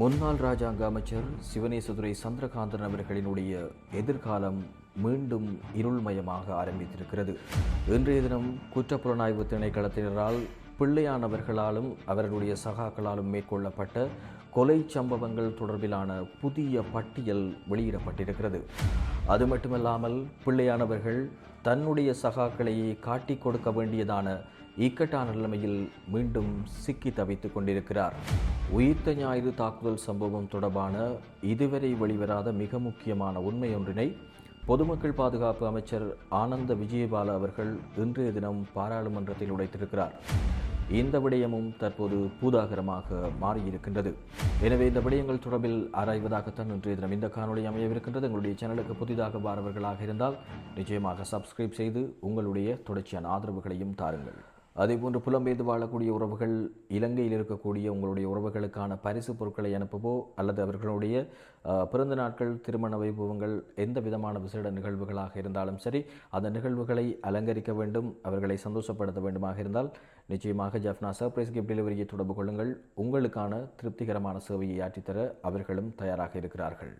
முன்னாள் ராஜாங்க அமைச்சர் சிவனேசதுரை சந்திரகாந்தன் அவர்களினுடைய எதிர்காலம் மீண்டும் இருள்மயமாக ஆரம்பித்திருக்கிறது. இன்றைய தினம் குற்றப்புலனாய்வு திணைக்களத்தினரால் பிள்ளையானவர்களாலும் அவர்களுடைய சகாக்களாலும் மேற்கொள்ளப்பட்ட கொலை சம்பவங்கள் தொடர்பிலான புதிய பட்டியல் வெளியிடப்பட்டிருக்கிறது. அது மட்டுமல்லாமல் பிள்ளையானவர்கள் தன்னுடைய சகாக்களையே காட்டிக் கொடுக்க வேண்டியதான இக்கட்டான நிலைமையில் மீண்டும் சிக்கி தவித்துக் கொண்டிருக்கிறார். உயிர்த்த ஞாயிறு தாக்குதல் சம்பவம் தொடர்பான இதுவரை வெளிவராத மிக முக்கியமான உண்மை ஒன்றினை பொதுமக்கள் பாதுகாப்பு அமைச்சர் ஆனந்த விஜயபால அவர்கள் இன்றைய தினம் பாராளுமன்றத்தில் உடைத்திருக்கிறார். இந்த விடயமும் தற்போது பூதாகரமாக மாறியிருக்கின்றது. எனவே இந்த விடயங்கள் தொடர்பில் ஆராய்வதாகத்தான் இன்றைய தினம் இந்த காணொலி அமையவிருக்கின்றது. எங்களுடைய சேனலுக்கு புதிதாக வாரவர்களாக இருந்தால் நிச்சயமாக சப்ஸ்கிரைப் செய்து உங்களுடைய தொடர்ச்சியான ஆதரவுகளையும் தாருங்கள். அதேபோன்று புலம்பெயர்ந்து வாழக்கூடிய உறவுகள் இலங்கையில் இருக்கக்கூடிய உங்களுடைய உறவுகளுக்கான பரிசு பொருட்களை அனுப்பவோ அல்லது அவர்களுடைய பிறந்த நாட்கள் திருமண வைபவங்கள் எந்த விதமான விசேட நிகழ்வுகளாக இருந்தாலும் சரி அந்த நிகழ்வுகளை அலங்கரிக்க வேண்டும் அவர்களை சந்தோஷப்படுத்த வேண்டுமாக இருந்தால் நிச்சயமாக ஜப்னா சர்ப்ரைஸ் கிஃப்ட் டெலிவரியை தொடர்பு கொள்ளுங்கள். உங்களுக்கான திருப்திகரமான சேவையை ஆற்றித்தர அவர்களும் தயாராக இருக்கிறார்கள்.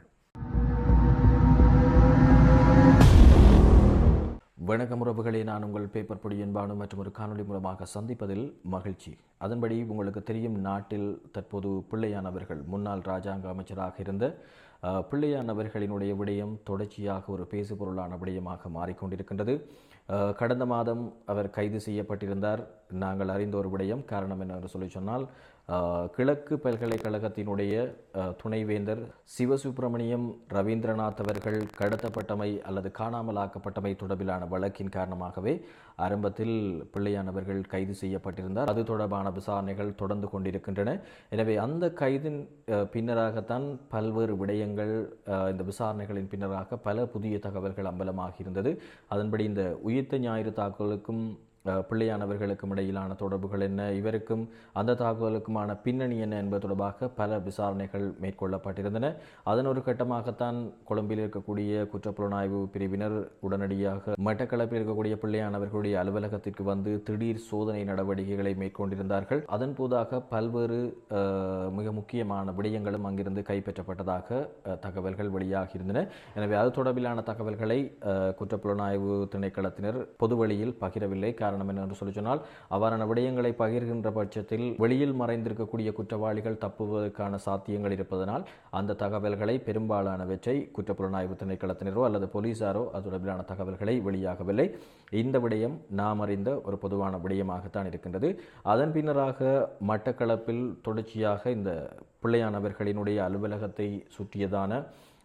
வணக்கம் உறவுகளை நான் உங்கள் பேப்பர் பொடி என்பானு மற்றும் ஒரு காணொலி மூலமாக சந்திப்பதில் மகிழ்ச்சி. அதன்படி உங்களுக்கு தெரியும் நாட்டில் தற்போது பிள்ளையானவர்கள் முன்னாள் ராஜாங்க அமைச்சராக இருந்த பிள்ளையானவர்களினுடைய விடயம் தொடர்ச்சியாக ஒரு பேசுபொருளான விடயமாக மாறிக்கொண்டிருக்கின்றது. கடந்த மாதம் அவர் கைது செய்யப்பட்டிருந்தார். நாங்கள் அறிந்த ஒரு விடயம் காரணம் என்னவென்று சொல்லி சொன்னால் கிழக்கு பல்கலைக்கழகத்தினுடைய துணைவேந்தர் சிவசுப்பிரமணியம் ரவீந்திரநாத் அவர்கள் கடத்தப்பட்டமை அல்லது காணாமலாக்கப்பட்டமை தொடர்பிலான வழக்கின் காரணமாகவே ஆரம்பத்தில் பிள்ளையானவர்கள் கைது செய்யப்பட்டிருந்தார். அது தொடர்பான விசாரணைகள் தொடர்ந்து கொண்டிருக்கின்றன. எனவே அந்த கைதின் பின்னராகத்தான் பல்வேறு விடயங்கள் இந்த விசாரணைகளின் பின்னராக பல புதிய தகவல்கள் அம்பலமாகி இருந்தது அதன்படி இந்த உயிர்த்த ஞாயிறு தாக்குதலுக்கும் பிள்ளையானவர்களுக்கும் இடையிலான தொடர்புகள் என்ன? இவருக்கும் அந்த தாக்குதலுக்குமான பின்னணி என்ன என்பது தொடர்பாக பல விசாரணைகள் மேற்கொள்ளப்பட்டிருந்தன. அதன் ஒரு கட்டமாகத்தான் கொழும்பில் இருக்கக்கூடிய குற்றப்புலனாய்வு பிரிவினர் உடனடியாக மட்டக்களப்பில் இருக்கக்கூடிய பிள்ளையானவர்களுடைய அலுவலகத்திற்கு வந்து திடீர் சோதனை நடவடிக்கைகளை மேற்கொண்டிருந்தார்கள். அதன் போதாக பல்வேறு மிக முக்கியமான விடயங்களும் அங்கிருந்து கைப்பற்றப்பட்டதாக தகவல்கள் வெளியாகியிருந்தன. எனவே அது தொடர்பிலான தகவல்களை குற்றப்புலனாய்வு திணைக்களத்தினர் பொதுவெளியில் பகிரவில்லை. காரணம் என்னென்று சொல்லி சொன்னால் அவ்வாறான விடயங்களை பகிர்கின்ற பட்சத்தில் வெளியில் மறைந்திருக்கக்கூடிய குற்றவாளிகள் தப்புவதற்கான சாத்தியங்கள் இருப்பதனால் அந்த தகவல்களை பெரும்பாலானவற்றை குற்றப்புலனாய்வு திணைக்களத்தினரோ அல்லது போலீசாரோ அது தொடர்பிலான தகவல்களை வெளியாகவில்லை. இந்த விடயம் நாம் அறிந்த ஒரு பொதுவான விடயமாகத்தான் இருக்கின்றது. அதன் பின்னராக மட்டக்களப்பில் தொடர்ச்சியாக இந்த பிள்ளையானவர்களினுடைய அலுவலகத்தை சுற்றியதான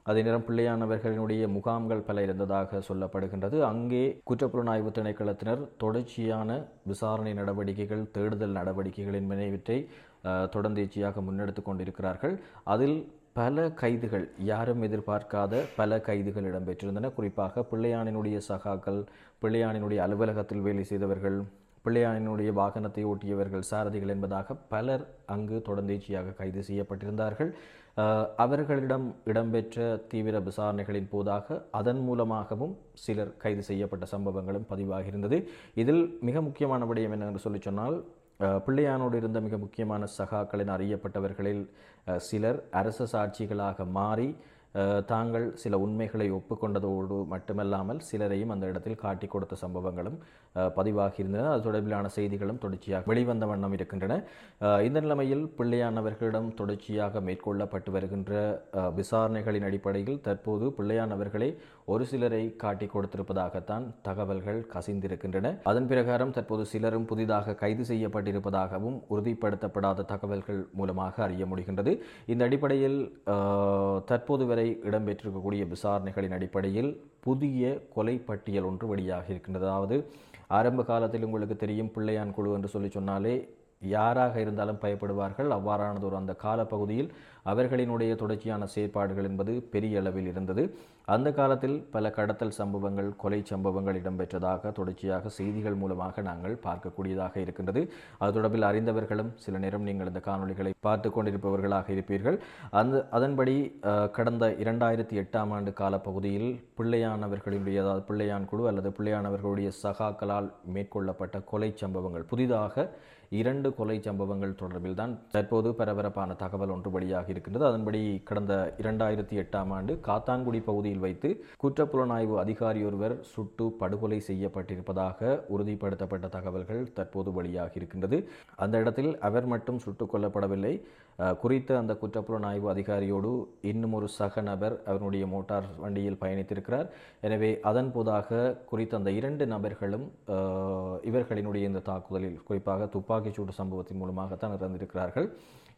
அதே நேரம் பிள்ளையானவர்களினுடைய முகாம்கள் பல இருந்ததாக சொல்லப்படுகின்றது. அங்கே குற்றப்புலனாய்வு திணைக்களத்தினர் தொடர்ச்சியான விசாரணை நடவடிக்கைகள் தேடுதல் நடவடிக்கைகள் என்பனவற்றை தொடர்ந்தீச்சியாக தொடர்ந்தேச்சியாக முன்னெடுத்து கொண்டிருக்கிறார்கள். அதில் பல கைதுகள் யாரும் எதிர்பார்க்காத பல கைதுகள் இடம்பெற்றிருந்தன. குறிப்பாக பிள்ளையானினுடைய சகாக்கள் பிள்ளையானினுடைய அலுவலகத்தில் வேலை செய்தவர்கள் பிள்ளையானினுடைய வாகனத்தை ஓட்டியவர்கள் சாரதிகள் என்பதாக பலர் அங்கு தொடர்ந்தேச்சியாக கைது செய்யப்பட்டிருந்தார்கள். அவர்களிடம் இடம்பெற்ற தீவிர விசாரணைகளின் போதாக அதன் மூலமாகவும் சிலர் கைது செய்யப்பட்ட சம்பவங்களும் பதிவாகியிருந்தது. இதில் மிக முக்கியமான விடயம் என்னென்று சொல்லி சொன்னால் பிள்ளையானோடு இருந்த மிக முக்கியமான சகாக்களின் அறியப்பட்டவர்களில் சிலர் அரச சாட்சிகளாக மாறி தாங்கள் சில உண்மைகளை ஒப்புக்கொண்டதோடு மட்டுமல்லாமல் சிலரையும் அந்த இடத்தில் காட்டி கொடுத்த சம்பவங்களும் பதிவாகியிருந்தன. அது தொடர்பிலான செய்திகளும் தொடர்ச்சியாக வெளிவந்த வண்ணம் இருக்கின்றன. இந்த நிலைமையில் பிள்ளையானவர்களிடம் தொடர்ச்சியாக மேற்கொள்ளப்பட்டு வருகின்ற விசாரணைகளின் அடிப்படையில் தற்போது பிள்ளையானவர்களை ஒரு சிலரை காட்டி கொடுத்திருப்பதாகத்தான் தகவல்கள் கசிந்திருக்கின்றன. அதன் பிரகாரம் தற்போது சிலரும் புதிதாக கைது செய்யப்பட்டிருப்பதாகவும் உறுதிப்படுத்தப்படாத தகவல்கள் மூலமாக அறிய முடிகின்றது. இந்த அடிப்படையில் தற்போது வரை இடம்பெற்றிருக்கக்கூடிய விசாரணைகளின் அடிப்படையில் புதிய கொலை பட்டியல் ஒன்று வெளியாக இருக்கின்றது. அதாவது ஆரம்ப காலத்தில் உங்களுக்கு தெரியும் பிள்ளையான் குழு என்று சொல்லி சொன்னாலே யாராக இருந்தாலும் பயப்படுவார்கள். அவ்வாறானதொரு அந்த காலப்பகுதியில் அவர்களினுடைய தொடர்ச்சியான செயற்பாடுகள் என்பது பெரிய அளவில் இருந்தது. அந்த காலத்தில் பல கடத்தல் சம்பவங்கள் கொலை சம்பவங்கள் இடம்பெற்றதாக தொடர்ச்சியாக செய்திகள் மூலமாக நாங்கள் பார்க்கக்கூடியதாக இருக்கின்றது. அது தொடர்பில் அறிந்தவர்களும் சில நேரம் நீங்கள் இந்த காணொளிகளை பார்த்து கொண்டிருப்பவர்களாக இருப்பீர்கள். அந்த அதன்படி கடந்த இரண்டாயிரத்தி எட்டாம் ஆண்டு காலப்பகுதியில் பிள்ளையானவர்களுடைய அதாவது பிள்ளையான் குழு அல்லது பிள்ளையானவர்களுடைய சகாக்களால் மேற்கொள்ளப்பட்ட கொலை சம்பவங்கள் புதிதாக இரண்டு கொலை சம்பவங்கள் தொடர்பில் தான் தற்போது பரபரப்பான தகவல் ஒன்று வழியாக இருக்கின்றது. அதன்படி கடந்த இரண்டாயிரத்தி எட்டாம் ஆண்டு காத்தான்குடி பகுதியில் வைத்து குற்றப்புலனாய்வு அதிகாரி ஒருவர் சுட்டு படுகொலை செய்யப்பட்டிருப்பதாக உறுதிப்படுத்தப்பட்ட தகவல்கள் தற்போது வெளியாகி இருக்கின்றது. அந்த இடத்தில் அவர் மட்டும் சுட்டுக் கொல்லப்படவில்லை. குறித்த அந்த குற்றப்புலனாய்வு அதிகாரியோடு இன்னும் ஒரு சக நபர் அவருடைய மோட்டார் வண்டியில் பயணித்திருக்கிறார். எனவே அதன் போதாக குறித்த அந்த இரண்டு நபர்களும் இவர்களினுடைய இந்த தாக்குதலில் குறிப்பாக துப்பாக்கிச்சூடு சம்பவத்தின் மூலமாகத்தான் இறந்திருக்கிறார்கள்.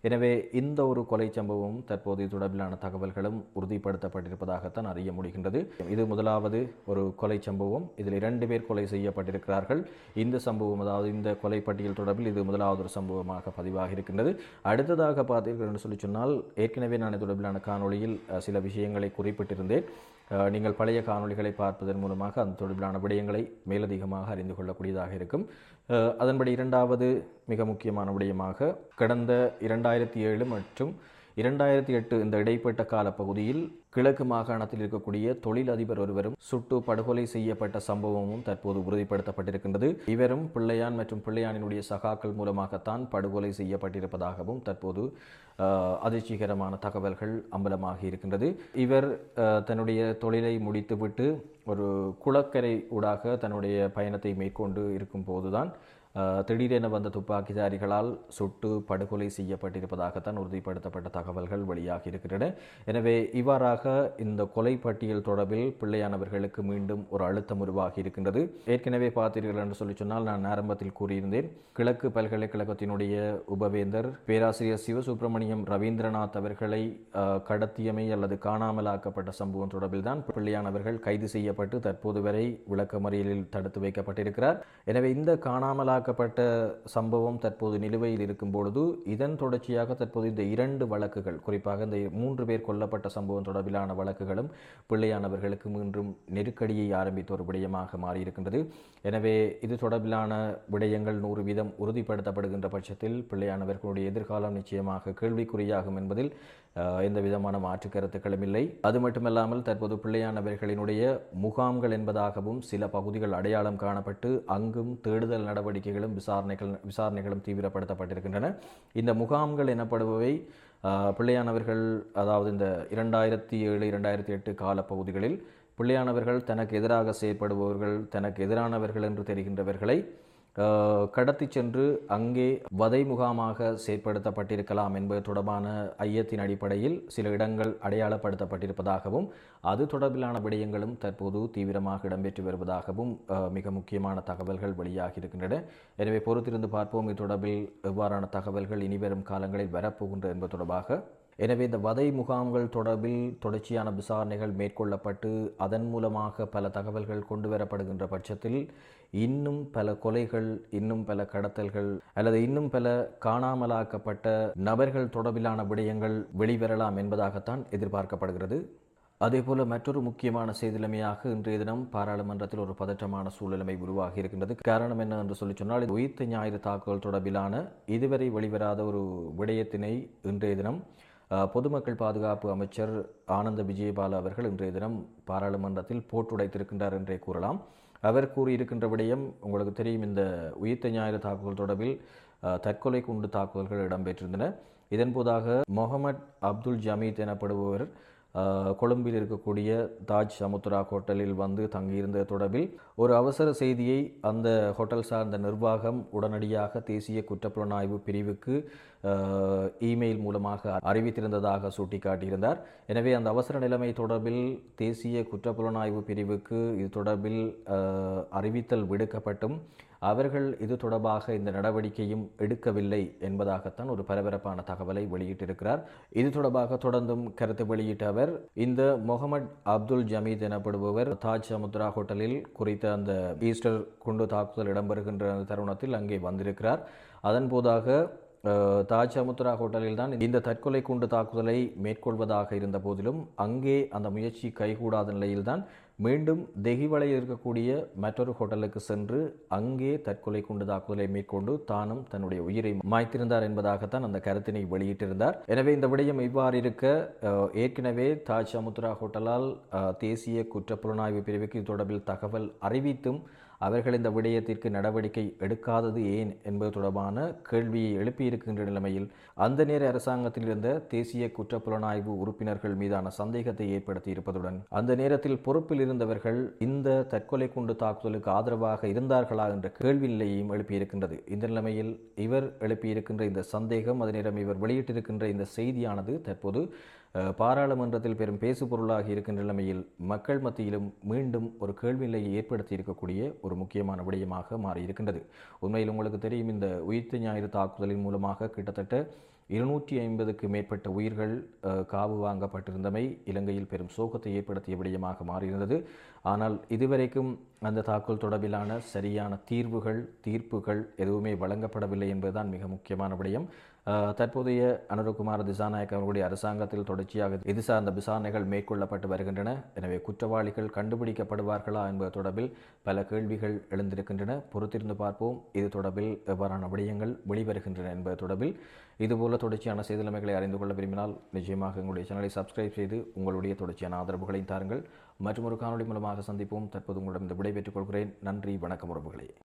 எனவே இந்த ஒரு கொலை சம்பவம் தற்போது இது தொடர்பிலான தகவல்களும் உறுதிப்படுத்தப்பட்டிருப்பதாகத்தான் அறிய முடிகின்றது. இது முதலாவது ஒரு கொலை சம்பவம். இதில் இரண்டு பேர் கொலை செய்யப்பட்டிருக்கிறார்கள். இந்த சம்பவம் அதாவது இந்த கொலை பட்டியல் தொடர்பில் இது முதலாவது ஒரு சம்பவமாக பதிவாக இருக்கின்றது. அடுத்ததாக பார்த்தீர்கள் என்று சொல்லி சொன்னால் ஏற்கனவே நான் இது தொடர்பிலான காணொளியில் சில விஷயங்களை குறிப்பிட்டிருந்தேன். நீங்கள் பழைய காணொளிகளை பார்ப்பதன் மூலமாக அந்த தொடர்பிலான விடயங்களை மேலதிகமாக அறிந்து கொள்ளக்கூடியதாக இருக்கும். அதன்படி இரண்டாவது மிக முக்கியமான விடயமாக கடந்த இரண்டாயிரத்தி ஏழு மற்றும் இரண்டாயிரத்தி எட்டு இந்த இடைப்பட்ட கால பகுதியில் கிழக்கு மாகாணத்தில் இருக்கக்கூடிய தொழிலதிபர் ஒருவரும் சுட்டு படுகொலை செய்யப்பட்ட சம்பவமும் தற்போது உறுதிப்படுத்தப்பட்டிருக்கின்றது. இவரும் பிள்ளையான் மற்றும் பிள்ளையானினுடைய சகாக்கள் மூலமாகத்தான் படுகொலை செய்யப்பட்டிருப்பதாகவும் தற்போது அதிர்ச்சிகரமான தகவல்கள் அம்பலமாகி இருக்கின்றது. இவர் தன்னுடைய தொழிலை முடித்துவிட்டு ஒரு குளக்கரை ஊடாக தன்னுடைய பயணத்தை மேற்கொண்டு இருக்கும் போதுதான் திடீரென வந்த துப்பாக்கிதாரிகளால் சுட்டு படுகொலை செய்யப்பட்டிருப்பதாகத்தான் உறுதிப்படுத்தப்பட்ட தகவல்கள் வெளியாகி இருக்கின்றன. எனவே இவ்வாறாக இந்த கொலை பட்டியல் தொடர்பில் பிள்ளையானவர்களுக்கு மீண்டும் ஒரு அழுத்தம் உருவாகி இருக்கின்றது. ஏற்கனவே பார்த்தீர்கள் என்று சொல்லி சொன்னால் நான் ஆரம்பத்தில் கூறியிருந்தேன். கிழக்கு பல்கலைக்கழகத்தினுடைய உபவேந்தர் பேராசிரியர் சிவசுப்பிரமணியம் ரவீந்திரநாத் அவர்களை கடத்தியமை அல்லது காணாமலாக்கப்பட்ட சம்பவம் தொடர்பில் தான் பிள்ளையானவர்கள் கைது செய்யப்பட்டு தற்போது வரை விளக்கமறியலில் தடுத்து வைக்கப்பட்டிருக்கிறார். எனவே இந்த காணாமலாக காணாமலாக்கப்பட்ட சம்பவம் தற்போது நிலுவையில் இருக்கும் பொழுது இதன் தொடர்ச்சியாக தற்போது இந்த இரண்டு வழக்குகள் குறிப்பாக இந்த மூன்று பேர் கொல்லப்பட்ட சம்பவம் தொடர்பிலான வழக்குகளும் பிள்ளையானவர்களுக்கு மீண்டும் நெருக்கடியை ஆரம்பித்த ஒரு விடயமாக மாறியிருக்கின்றது. எனவே இது தொடர்பிலான விடயங்கள் நூறு வீதம் உறுதிப்படுத்தப்படுகின்ற பட்சத்தில் பிள்ளையானவர்களுடைய எதிர்காலம் நிச்சயமாக கேள்விக்குறியாகும் என்பதில் எந்த விதமான மாற்று கருத்துக்களும் இல்லை. அது மட்டுமல்லாமல் தற்போது பிள்ளையானவர்களினுடைய முகாம்கள் என்பதாகவும் சில பகுதிகள் அடையாளம் காணப்பட்டு அங்கும் தேடுதல் நடவடிக்கைகளும் விசாரணைகள் விசாரணைகளும் தீவிரப்படுத்தப்பட்டிருக்கின்றன. இந்த முகாம்கள் எனப்படுபவை பிள்ளையானவர்கள் அதாவது இந்த இரண்டாயிரத்தி ஏழு இரண்டாயிரத்தி எட்டு காலப்பகுதிகளில் பிள்ளையானவர்கள் தனக்கு எதிராக செயற்படுபவர்கள் தனக்கு எதிரானவர்கள் என்று தெரிகின்றவர்களை கடத்தி சென்று அங்கே வதை முகாமாக செயற்படுத்தப்பட்டிருக்கலாம் என்பது தொடர்பான ஐயத்தின் அடிப்படையில் சில இடங்கள் அடையாளப்படுத்தப்பட்டிருப்பதாகவும் அது தொடர்பிலான விடயங்களும் தற்போது தீவிரமாக இடம்பெற்று வருவதாகவும் மிக முக்கியமான தகவல்கள் வெளியாகி இருக்கின்றன. எனவே பொறுத்திருந்து பார்ப்போம் இது தொடர்பில் எவ்வாறான தகவல்கள் இனிவரும் காலங்களில் வரப்போகின்ற என்பது தொடர்பாக. எனவே இந்த வதை முகாம்கள் தொடர்பில் தொடர்ச்சியான விசாரணைகள் மேற்கொள்ளப்பட்டு அதன் மூலமாக பல தகவல்கள் கொண்டு வரப்படுகின்ற பட்சத்தில் இன்னும் பல கொலைகள் இன்னும் பல கடத்தல்கள் அல்லது இன்னும் பல காணாமலாக்கப்பட்ட நபர்கள் தொடர்பிலான விடயங்கள் வெளிவரலாம் என்பதாகத்தான் எதிர்பார்க்கப்படுகிறது. அதேபோல மற்றொரு முக்கியமான செய்திலமையாக இன்றைய தினம் பாராளுமன்றத்தில் ஒரு பதற்றமான சூழ்நிலைமை உருவாகி இருக்கின்றது. காரணம் என்ன என்று சொல்லி சொன்னால் உயிர்த்த ஞாயிறு தாக்குதல் தொடர்பிலான இதுவரை வெளிவராத ஒரு விடயத்தினை இன்றைய தினம் பொதுமக்கள் பாதுகாப்பு அமைச்சர் ஆனந்த விஜயபால அவர்கள் இன்றைய தினம் பாராளுமன்றத்தில் போட்டுடைத்திருக்கின்றார் என்றே கூறலாம். அவர் கூறியிருக்கின்ற விடயம் உங்களுக்கு தெரியும் இந்த உயிர்த்த ஞாயிறு தாக்குதல் தொடர்பில் தற்கொலை குண்டு தாக்குதல்கள் இடம்பெற்றிருந்தன. இதன்போதாக முகமது அப்துல் ஜமீத் எனப்படுபவர் கொழும்பில் இருக்கக்கூடிய தாஜ் சமுத்ரா ஹோட்டலில் வந்து தங்கியிருந்த தொடர்பில் ஒரு அவசர செய்தியை அந்த ஹோட்டல் சார்ந்த நிர்வாகம் உடனடியாக தேசிய குற்றப்புலனாய்வு பிரிவுக்கு இமெயில் மூலமாக அறிவித்திருந்ததாக சுட்டிக்காட்டியிருந்தார். எனவே அந்த அவசர நிலைமை தொடர்பில் தேசிய குற்றப்புலனாய்வு பிரிவுக்கு இது தொடர்பில் அறிவித்தல் விடுக்கப்பட்டும். அவர்கள் இது தொடர்பாக இந்த நடவடிக்கையும் எடுக்கவில்லை என்பதாகத்தான் ஒரு பரபரப்பான தகவலை வெளியிட்டிருக்கிறார். இது தொடர்பாக தொடர்ந்தும் கருத்து வெளியிட்ட அவர் இந்த முகமது அப்துல் ஜமீத் எனப்படுபவர் தாஜ் சமுத்ரா ஹோட்டலில் குறித்த அந்த ஈஸ்டர் குண்டு தாக்குதல் இடம்பெறுகின்ற அந்த தருணத்தில் அங்கே வந்திருக்கிறார். அதன் போதாக அஹ், தாஜ் ஹோட்டலில் தான் இந்த தற்கொலை குண்டு தாக்குதலை மேற்கொள்வதாக இருந்த போதிலும் அங்கே அந்த முயற்சி கைகூடாத நிலையில்தான் மீண்டும் தெஹிவளையில் இருக்கக்கூடிய மற்றொரு ஹோட்டலுக்கு சென்று அங்கே தற்கொலை குண்டு தாக்குதலை மேற்கொண்டு தானும் தன்னுடைய உயிரை மாய்த்திருந்தார் என்பதாகத்தான் அந்த கருத்தினை வெளியிட்டிருந்தார். எனவே இந்த விடயம் இவ்வாறு இருக்க ஏற்கனவே தாஜ் சமுத்ரா ஹோட்டலால் தேசிய குற்றப்புலனாய்வு பிரிவுக்கு இது தொடர்பில் தகவல் அறிவித்தும் அவர்கள் இந்த விடயத்திற்கு நடவடிக்கை எடுக்காதது ஏன் என்பது தொடர்பான கேள்வியை எழுப்பியிருக்கின்ற நிலைமையில் அந்த நேர அரசாங்கத்தில் இருந்த தேசிய குற்றப்புலனாய்வு உறுப்பினர்கள் மீதான சந்தேகத்தை ஏற்படுத்தி இருப்பதுடன் அந்த நேரத்தில் பொறுப்பில் இருந்தவர்கள் இந்த தற்கொலை குண்டு தாக்குதலுக்கு ஆதரவாக இருந்தார்களா என்ற கேள்வி நிலையையும் எழுப்பியிருக்கின்றது. இந்த நிலைமையில் இவர் எழுப்பியிருக்கின்ற இந்த சந்தேகம் அதே நேரம் இவர் வெளியிட்டிருக்கின்ற இந்த செய்தியானது தற்போது பாராளுமன்றத்தில் பெரும் பேசு பொருளாக இருக்கின்ற நிலைமையில் மக்கள் மத்தியிலும் மீண்டும் ஒரு கேள்வி நிலையை ஏற்படுத்தி இருக்கக்கூடிய ஒரு முக்கியமான விடயமாக மாறியிருக்கின்றது உண்மையில் உங்களுக்கு தெரியும் இந்த உயிர்த்த ஞாயிறு தாக்குதலின் மூலமாக கிட்டத்தட்ட இருநூற்றி ஐம்பதுக்கு மேற்பட்ட உயிர்கள் காவு வாங்கப்பட்டிருந்தமை இலங்கையில் பெரும் சோகத்தை ஏற்படுத்திய விடயமாக மாறியிருந்தது ஆனால் இதுவரைக்கும் அந்த தாக்குதல் தொடர்பிலான சரியான தீர்வுகள் தீர்ப்புகள் எதுவுமே வழங்கப்படவில்லை என்பதுதான் மிக முக்கியமான விடயம். தற்போதைய அனுரகுமார் திசாநாயக் அவர்களுடைய அரசாங்கத்தில் தொடர்ச்சியாக இது சார்ந்த விசாரணைகள் மேற்கொள்ளப்பட்டு வருகின்றன. எனவே குற்றவாளிகள் கண்டுபிடிக்கப்படுவார்களா என்பது தொடர்பில் பல கேள்விகள் எழுந்திருக்கின்றன. பொறுத்திருந்து பார்ப்போம். இது தொடர்பில் எவ்வாறான விடயங்கள் வெளிவருகின்றன என்பது தொடர்பில் இதுபோல தொடர்ச்சியான செய்திலைமைகளை அறிந்து கொள்ள விரும்பினால் நிச்சயமாக எங்களுடைய சேனலை சப்ஸ்கிரைப் செய்து உங்களுடைய தொடர்ச்சியான ஆதரவுகளையும் தாருங்கள். மற்றும் ஒரு காணொளி மூலமாக சந்திப்போம். தற்போது உங்களிடம் இந்த விடைபெற்றுக் கொள்கிறேன். நன்றி. வணக்கம் உறவுகளே.